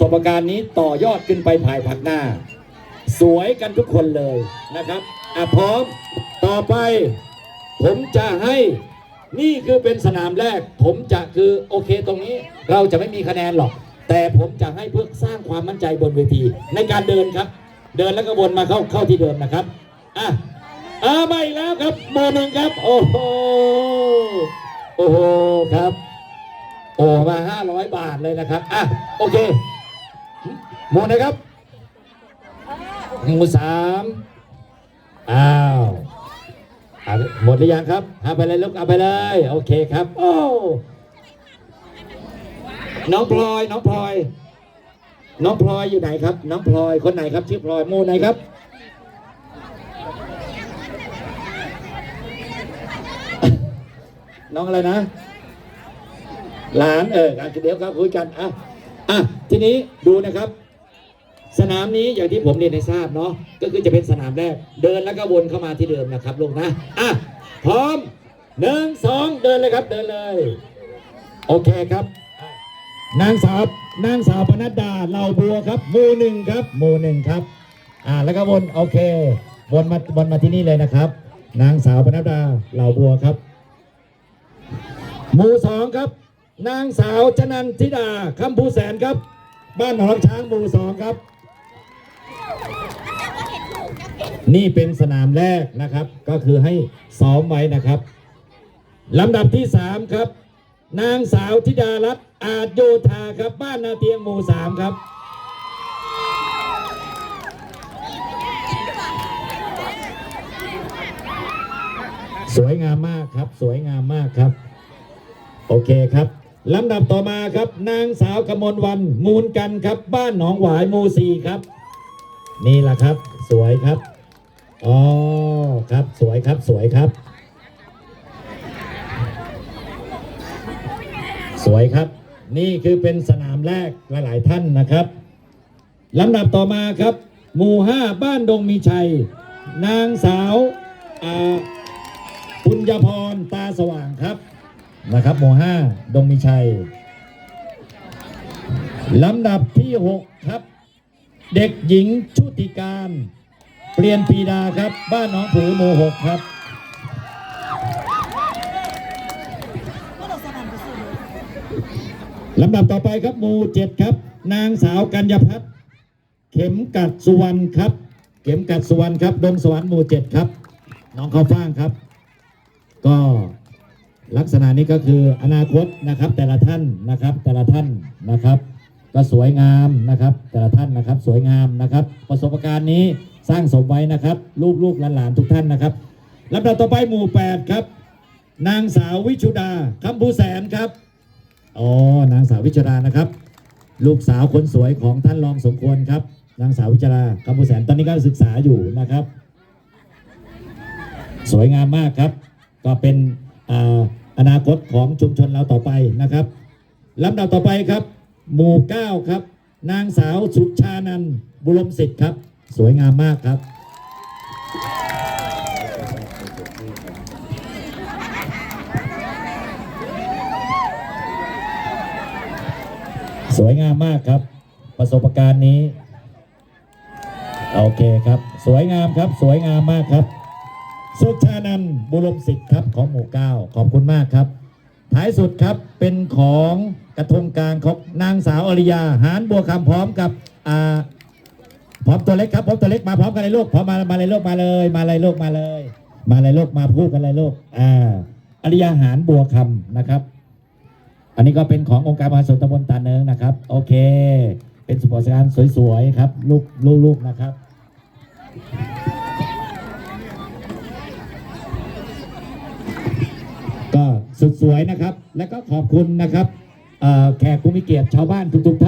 ประสบการณ์นี้ต่อยอดขึ้นไปภายภาคหน้า สวยกันทุกคนเลยนะครับอะพร้อมต่อไป ผมจะให้นี่คือเป็นสนามแรก ผมจะคือโอเคตรงนี้เราจะไม่มีคะแนนหรอก แต่ผมจะให้เพื่อสร้างความมั่นใจบนเวที ในการเดินครับ เดินแล้วก็วนมาเข้าเข้าที่เดิมนะครับอะอ่ามาอีกแล้วครับเบอร์หนึ่งครับ โอ้โหโอ้โหครับ โอ้มาห้าร้อยบาทเลยนะครับอะโอเค หมดนะครับหมู่สามอ้าวหมดหรือยังครับเอาไปเลยลูกเอาไปเลย โอเคครับ โอ้น้องพลอย น้องพลอย น้องพลอยอยู่ไหนครับ น้องพลอยคนไหนครับ ชื่อพลอยหมู่ไหนครับน้องอะไรนะ หลานเออการเดี๋ยวครับคุยกันอะอะทีนี้ดูนะครับ สนามนี้อย่างที่ผมเรียนให้ทราบเนาะก็คือจะเป็นสนามแรก เดินแล้วก็วนเข้ามาที่เดิมนะครับลูกนะอะพร้อมหนึ่งสองเดินเลยครับเดินเลย โอเคครับ นางสาวนางสาวปนัดดาเหล่าบัวครับหมู่หนึ่งครับหมู่หนึ่งครับอ่าแล้วก็วนโอเควนมาวนมาที่นี่เลยนะครับ นางสาวปนัดดาเหล่าบัวครับหมู่สองครับ นางสาวชนันทิดาคำภูแสนครับ บ้านหนองช้างหมู่สองครับ นี่เป็นสนามแรกนะครับ ก็คือให้ซ้อมไว้นะครับลำดับที่สามครับ นางสาวธิดารัตน์อาจโยธาครับบ้านนาเตียงหมู่สามครับสวยงามมากครับ สวยงามมากครับ โอเคครับลำดับต่อมาครับ นางสาวกมลวันมูลกันครับ บ้านหนองหวายหมูซีครับ นี่แหละครับ สวยครับ อ๋อครับสวยครับสวยครับ สวยครับ นี่คือเป็นสนามแรกหลาย ๆ ท่านนะครับลำดับต่อมาครับ หมู่ห้าบ้านดงมีชัย นางสาวอุญญพรตาสว่างครับนะครับ หมู่ห้าดงมีชัยลำดับที่ 6 ครับ เด็กหญิงชุติการ เปลี่ยนปีดาครับ บ้านหนองผือหมู่หกครับลำดับต่อไปครับหมู่เจ็ดครับ นางสาวกัญญพัฒน์เข็มกัดสุวรรณครับ เข็มกัดสุวรรณครับดงสวรรค์หมู่เจ็ดครับ น้องข้าวฟ่างครับ ก็ลักษณะนี้ก็คืออนาคตนะครับแต่ละท่านนะครับแต่ละท่านนะครับ ก็สวยงามนะครับ แต่ละท่านนะครับสวยงามนะครับ ประสบการณ์นี้ สร้างสมไว้นะครับ ลูกลูกหลานๆทุกท่านนะครับลำดับต่อไปหมู่ 8 ครับ นางสาววิชุดาคำภูแสนครับอ๋อนางสาววิชุดานะครับ ลูกสาวคนสวยของท่านรองสมควรครับ นางสาววิชุดาคำภูแสนตอนนี้ก็ศึกษาอยู่นะครับ สวยงามมากครับ ก็เป็นออนาคตของชุมชนเราต่อไปนะครับลำดับต่อไปครับ หมู่เก้าครับ นางสาวสุชานันบุรมสิทธิ์ครับ สวยงามมากครับ สวยงามมากครับ ประสบการณ์นี้ โอเคครับ สวยงามครับ สวยงามมากครับ สุชานันบุรมสิทธิ์ครับของหมู่เก้าขอบคุณมากครับ ท้ายสุดครับเป็นของกระทงกลางของนางสาวอริยา หานบัวคำพร้อมกับอ่า พร้อมตัวเล็กครับพร้อมตัวเล็กมาพร้อมกันเลยลูกพร้อมมามาเลยลูกมาเลย มาเลยลูกมาเลย มาเลยลูกมาพูดกันเลยลูกอ่าอริยาหานบัวคำนะครับ อันนี้ก็เป็นขององค์การมหาสนตำบลตาเนิงนะครับ โอเค เป็นสปอร์ตการสวยๆครับลูกลูกๆนะครับก็สุดสวยนะครับ และก็ขอบคุณนะครับแขกผู้มีเกียรติชาวบ้านทุกๆท่าน